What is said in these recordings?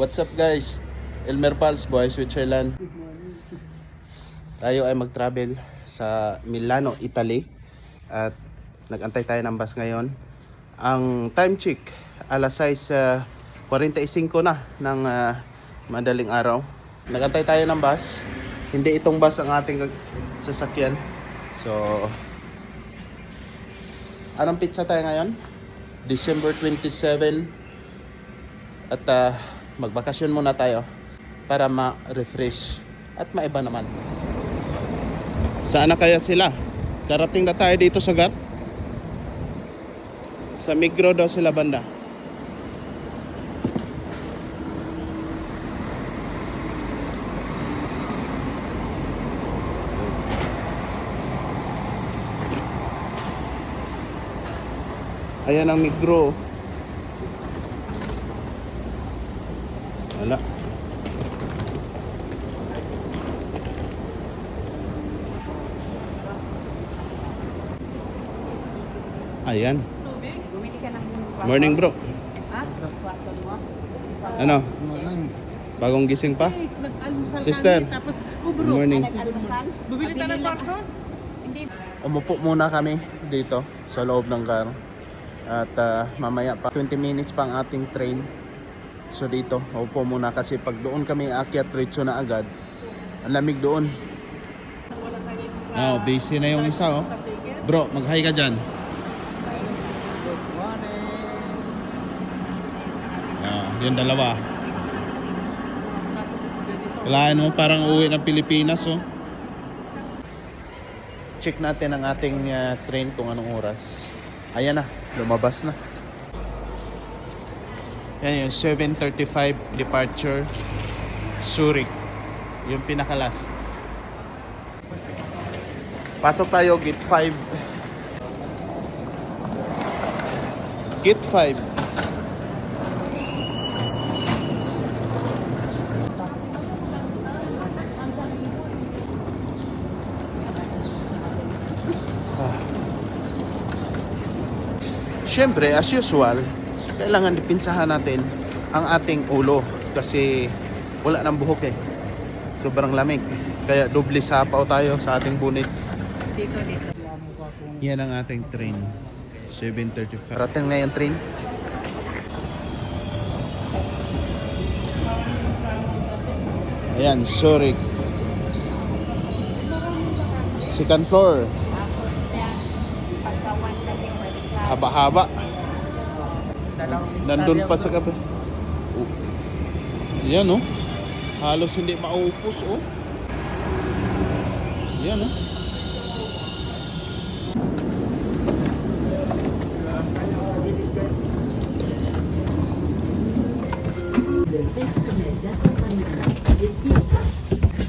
What's up guys? Elmer Pals, Boy Switzerland. Tayo ay mag-travel sa Milano, Italy. At nag-antay tayo ng bus ngayon. Ang time check, alas 6.45 na ng ah, madaling araw. Nag-antay tayo ng bus. Hindi itong bus ang ating sasakyan. So, anong pizza tayo ngayon? December 27 at ah, magbakasyon muna tayo para ma-refresh at maiba naman. Saan na kaya sila? Karating na tayo dito sa GAT. Sa Migro daw sila banda. Ayan ang Migro. Wala. Ayan. Bumili ka ng kwason. Morning bro. Ha? Kwason mo? Ano? Bagong gising pa? Nag-almusal Sister. kami, tapos ubro. Good morning. Ah, nag-almasal? Bumili tayo ng parson? Hindi. Umupo muna kami dito sa loob ng car. At ah, mamaya pa 20 minutes pa ang ating train. So dito, upo muna kasi pag doon kami aakyat diretso na agad. Ang lamig doon. Oh, busy na yung isa oh. Bro, mag-hi ka dyan. Ah, yung dalawa. Kailangan mo parang uwi ng Pilipinas oh. Check natin ang ating ah, train kung anong oras. Ayan na, lumabas na. Yan yung 7.35 departure Zurich. Yung pinaka-last. Pasok tayo, gate 5. Gate 5. Ah. Siyempre, as usual, kailangan dipinsahan natin ang ating ulo kasi wala nang buhok eh. Sobrang lamig. Kaya doble sapaw tayo sa ating bunit. Dito, dito. Yan ang ating train. 7.35. Parating na yung train. Ayan, Zurich. Second floor. Ka. Haba-haba. Dalawang Nandun pa sa kape. Oh. Yan oh. Halos hindi maupos oh. Yan oh.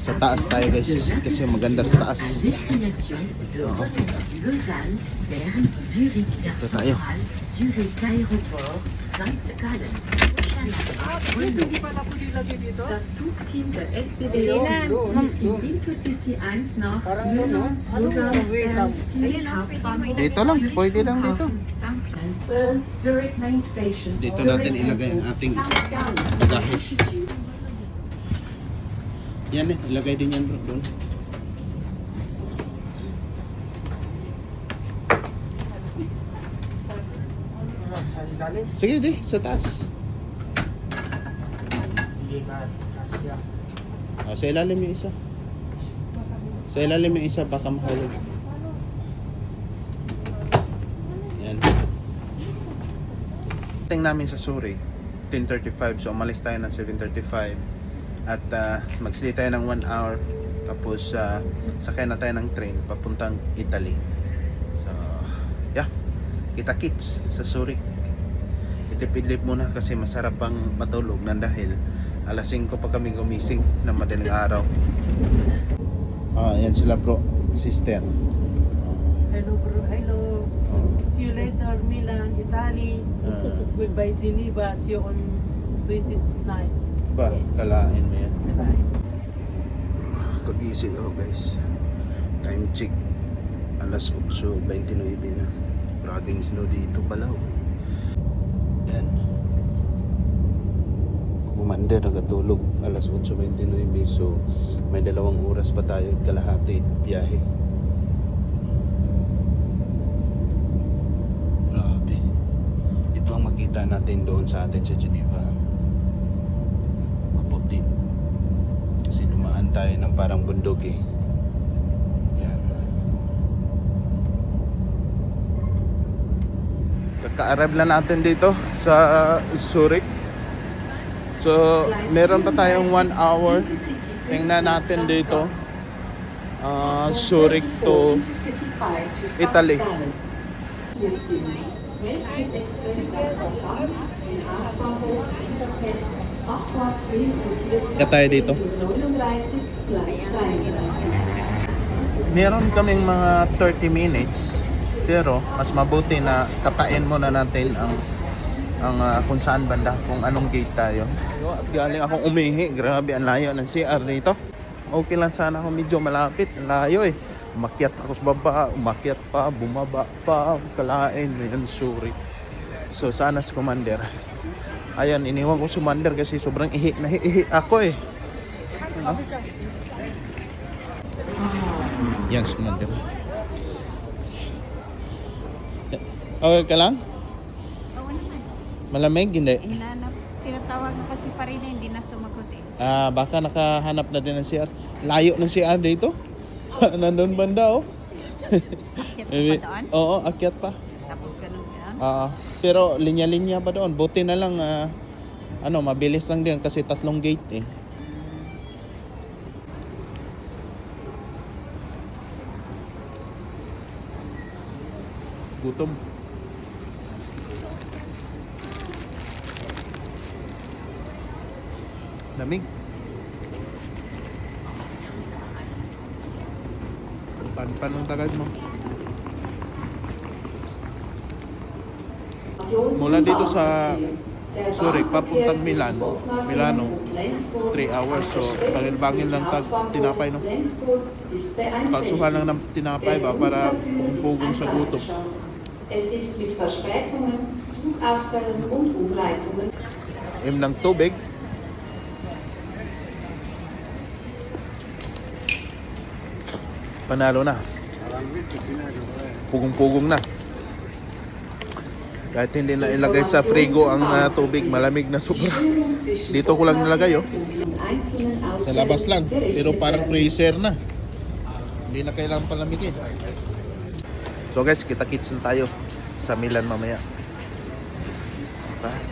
Sa taas tayo guys kasi maganda sa taas. Ito tayo. Zurich Aéroport, St. Gallen. Wait, hindi pala po nilagay dito? Das Zugteam der SBB fliegt in Intercity 1 nach Lyon, Lausanne, Bern, Zürich Hauptbahnhof. Dito lang, pwede lang dito. St. Gallen, Zurich Main Station. Dito natin ilagay ang ating bagahe. Yan eh, ilagay din yan bro doon. Ilalim? Sige di, sa taas. Hindi ka kasya. Oh, sa ilalim yung isa. Sa ilalim yung isa, baka mahulog. Yan. Tingnan namin sa Suri, 10.35. So, umalis tayo ng 7.35. At uh, mag-stay tayo ng 1 hour. Tapos, uh, sakay na tayo ng train papuntang Italy. So, yeah. Kita kits sa Zurich. Idip-idip muna kasi masarap pang matulog na dahil alas 5 pa kami gumising ng madaling araw. Ah, yan sila bro, sister. Hello bro, hello. See you later, Milan, Italy. Ah. Goodbye, Geneva. See you on 29. Ba, kalain mo yan. July. Pagising ako guys. Time check. Alas 8.29 na. Maraming snow dito pala. Oh. Yan. Commander nagatulog alas 8.29 so may dalawang oras pa tayo kalahati biyahe. Grabe. Ito ang makita natin doon sa atin sa Geneva. Maputi. Kasi dumaan tayo ng parang bundok eh yan kaka-arrive na natin dito sa Zurich So, meron pa tayong 1 hour. Tingnan natin dito. Ah, Zurich to Italy. Kaya tayo dito. Meron kaming mga 30 minutes. Pero mas mabuti na kapain muna natin ang ang ah, kung saan banda, kung anong gate tayo. Yo, At galing akong umihi, grabe ang layo ng CR dito. Okay lang sana ako medyo malapit, ang layo eh. Umakyat ako sa baba, umakyat pa, bumaba pa, kalain, yan sorry. So sana si Commander. Ayan, iniwan ko si Commander kasi sobrang ihi na ihi ako eh. Ano? Yan si Commander. Okay ka lang? Oo naman. Malamig, hindi? Hinanap, tinatawag na kasi pa rin hindi na sumagot eh. Ah, baka nakahanap na din ng CR. Layo ng CR dito. Nandun banda oh. Akyat pa doon, Oo, akyat pa. tapos ganun ganun. Ah, pero linya-linya pa doon. Buti na lang ah, ano, mabilis lang din kasi tatlong gate eh. Gutom. Lamig. Pan-pan ang tagad mo. Mula dito sa Zurich, papuntang Milan, Milano, 3 hours. So, bangil-bangil lang tag tinapay, no? Kalsuhan lang ng tinapay ba para pugong sa gutom. Es ist mit Verspätungen, Zugausfällen und Umleitungen Im ng tubig. Panalo na. Pugong-pugong na. Kahit hindi na ilagay sa frigo ang ah, tubig, malamig na sobra. Dito ko lang nilagay, oh. Sa labas lang, pero parang freezer na. Hindi na kailangan palamigin. So guys, kita-kits tayo sa Milan mamaya. Okay?